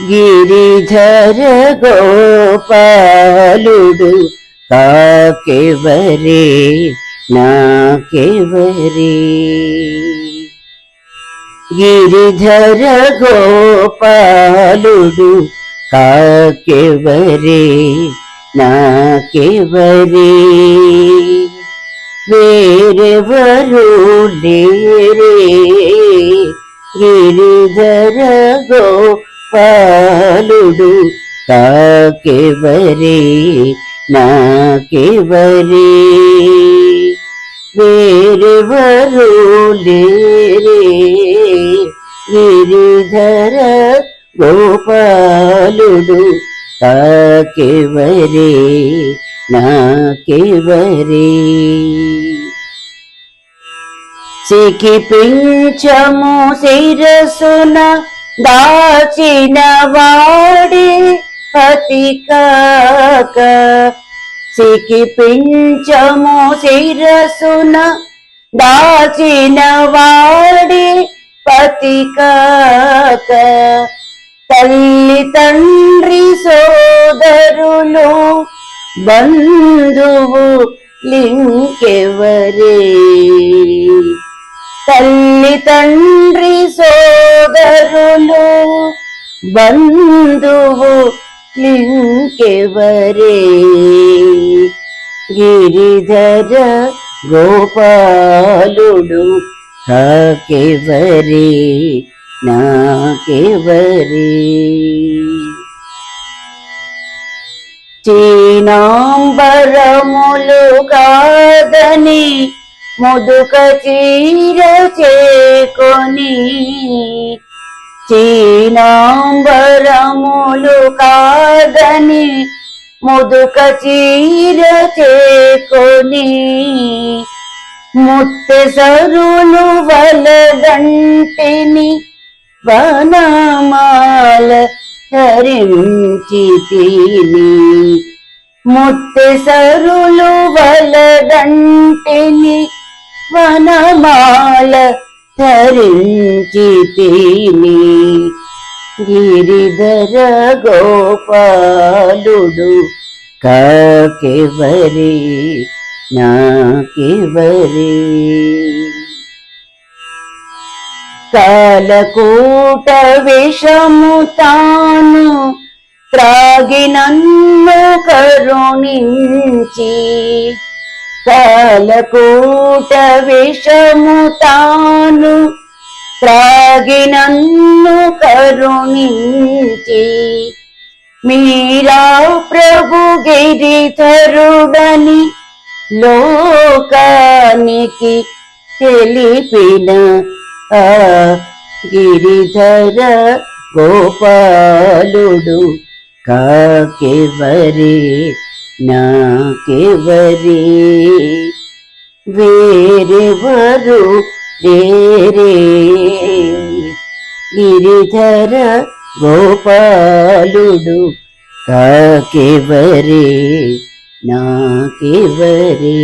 గిరిధర గోపాలుడు కాకెవరే నాకెవరే? గిరిధర గోపాలుడు కాకెవరే నాకెవరే? వేరెవరు లేరే? గిరిధర పాలుడు కాకెవరే నాకెవరే? వేరెవరు లేరే? గిరిధర గోపాలుడు కాకెవరే నాకెవరే? సికి పించము శిరసున దాచిన వాడే పతి కాక సికి పించము శిరసున. దాచిన వాడే పతి కాక తల్లి తండ్రి సోదరులు బంధువు లింకెవరే? తల్లి తండ్రి సో సోదరులు బంధువు లింకెవరే గిరిధర గోపాలుడు నాకెవరే? నాకెవరే? చీనాంబరములు కాదని ముదుక చీర చేకొని చీనాంబరములు కాదని ముదుక చీర చేకొని ముత్తెసరులు వలదంటిని వనమాల ధరించి తిని ముత్తెసరులు వలదంటిని వనమాల ధరించి తిని గిరిధర గోపాలుడు కాకెవరి నాకెవరి? కాలకూట విషము తాను త్రాగినన్ను కరుణించి కాలకూట విషము తాను త్రాగినన్ను కరుణించి. మీరా ప్రభు గిరిధరుడని లోకానికి తెలిపిన ఆ గిరిధర గోపాలుడు కాకెవరే? నాకెవరే? వేరెవరు రేరే గిరిధర గోపాలుడు కాకెవరే నాకెవరే?